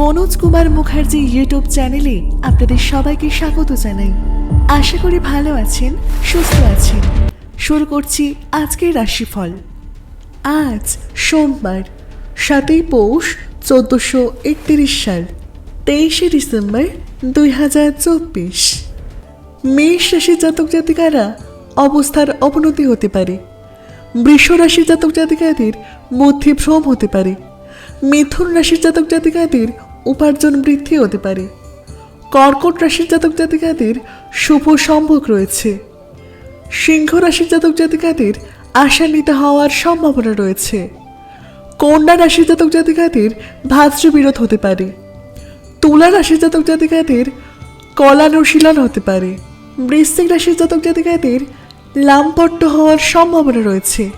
Manoj Kumar Mukherjee YouTube চ্যানেলে আপনাদের সবাইকে স্বাগত জানাই। আশা করি ভালো আছেন, সুস্থ আছেন। শুরু করছি আজকের রাশিফল। আজ সোমবার, সাতই পৌষ, চোদ্দোশো একত্রিশ সাল, তেইশে ডিসেম্বর দুই হাজার চব্বিশ। মেষ রাশির জাতক জাতিকারা অবস্থার অবনতি হতে পারে। বৃষ রাশির জাতক জাতিকাদের মধ্যে ভ্রম হতে পারে। মিথুন রাশির জাতক জাতিকাদের উপার্জন বৃদ্ধি হতে পারে। কর্কট রাশির জাতক জাতিকাদের শুভ সম্ভোগ রয়েছে। সিংহ রাশির জাতক জাতিকাদের আশান্বিত হওয়ার সম্ভাবনা রয়েছে। কন্যা রাশির জাতক জাতিকাদের ভাজ্য বিরোধ হতে পারে। তুলা রাশির জাতক জাতিকাদের কলানুশীলন হতে পারে। বৃশ্চিক রাশির জাতক জাতিকাদের লামপট্ট হওয়ার সম্ভাবনা রয়েছে।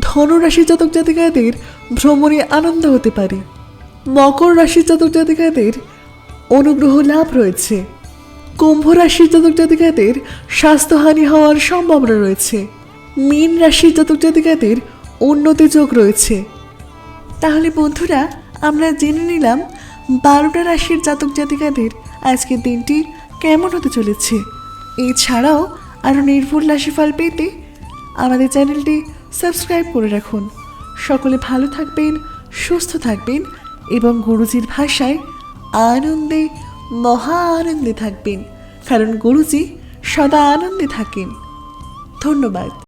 ধনু রাশির জাতক জাতিকাদের ভ্রমণে আনন্দ হতে পারে। মকর রাশির জাতক জাতিকাদের অনুগ্রহ লাভ রয়েছে। কুম্ভ রাশির জাতক জাতিকাদের স্বাস্থ্যহানি হওয়ার সম্ভাবনা রয়েছে। মীন রাশির জাতক জাতিকাদের উন্নতি যোগ রয়েছে। তাহলে বন্ধুরা, আমরা জেনে নিলাম বারোটা রাশির জাতক জাতিকাদের আজকের দিনটি কেমন হতে চলেছে। এছাড়াও আরও নির্ভুল রাশিফল পেতে আমাদের চ্যানেলটি সাবস্ক্রাইব করে রাখুন। সকলে ভালো থাকবেন, সুস্থ থাকবেন এবং গুরুজির ভাষায় আনন্দে মহা আনন্দে থাকবেন। কারণ গুরুজি সদা আনন্দে থাকেন। ধন্যবাদ।